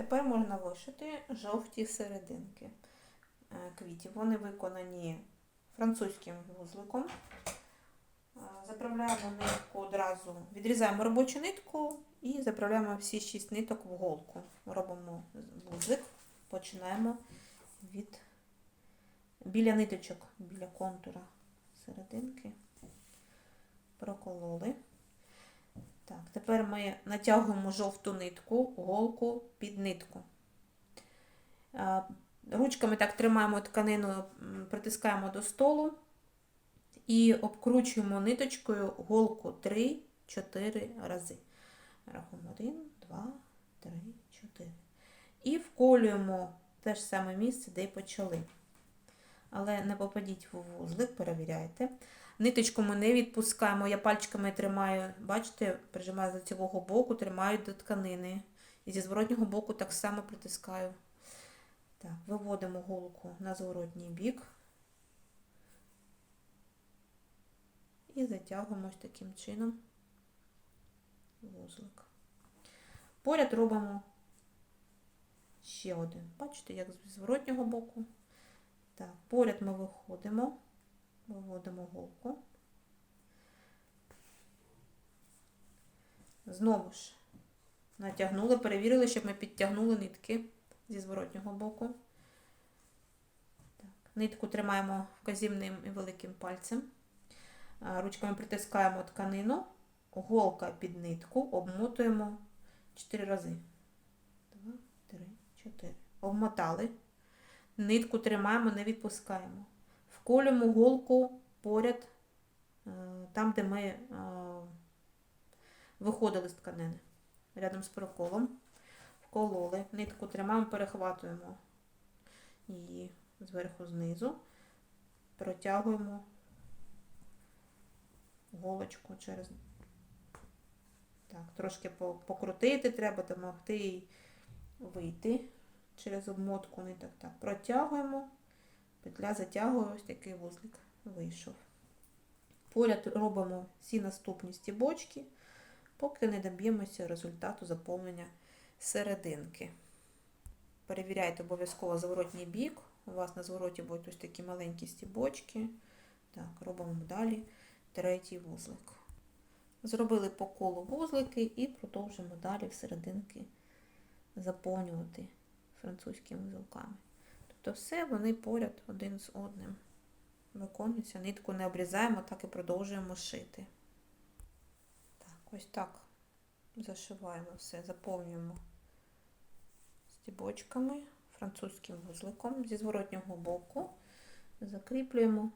Тепер можна вишити жовті серединки е, квітів. Вони виконані французьким вузликом. Е, Заправляємо нитку одразу, відрізаємо робочу нитку і заправляємо всі шість ниток в голку. Робимо вузлик, починаємо від біля ниточок, біля контура серединки. Прокололи. Так, тепер ми натягуємо жовту нитку, голку під нитку. Ручками так тримаємо тканину, притискаємо до столу і обкручуємо ниточкою голку 3-4 рази. Рахуємо 1, 2, 3, 4. І вколюємо те ж саме місце, де й почали. Але не попадіть в вузлик, перевіряйте. Ниточку ми не відпускаємо, я пальчиками тримаю, бачите, прижимаю з лицевого боку, тримаю до тканини. І зі зворотнього боку так само притискаю. Так, виводимо голку на зворотній бік. І затягуємо ось таким чином вузлик. Поряд робимо ще один. Бачите, як з зворотнього боку. Так, поряд ми виходимо. Виводимо голку. Знову ж натягнули, перевірили, щоб ми підтягнули нитки зі зворотнього боку. Так. Нитку тримаємо вказівним і великим пальцем. Ручками притискаємо тканину, голка під нитку, обмотуємо 4 рази. 2, 3, 4. Обмотали. Нитку тримаємо, не відпускаємо вколюємо голку поряд е, там, де ми е, виходили з тканини. Рядом з проколом. Вкололи, нитку тримаємо, перехватуємо її зверху знизу, протягуємо голочку через. Так, трошки покрутити треба, допомогти їй вийти через обмотку ниток. Так, протягуємо. Петля затягує, ось такий вузлик вийшов. Поряд робимо всі наступні стібочки, поки не доб'ємося результату заповнення серединки. Перевіряйте обов'язково зворотній бік. У вас на звороті будуть ось такі маленькі стібочки. Так, робимо далі третій вузлик. Зробили по колу вузлики і продовжимо далі в серединки заповнювати французькими вузелками. Тобто все вони поряд один з одним виконуються. Нитку не обрізаємо, так і продовжуємо шити. Так, ось так зашиваємо все, заповнюємо стібочками, французьким вузликом зі зворотнього боку. Закріплюємо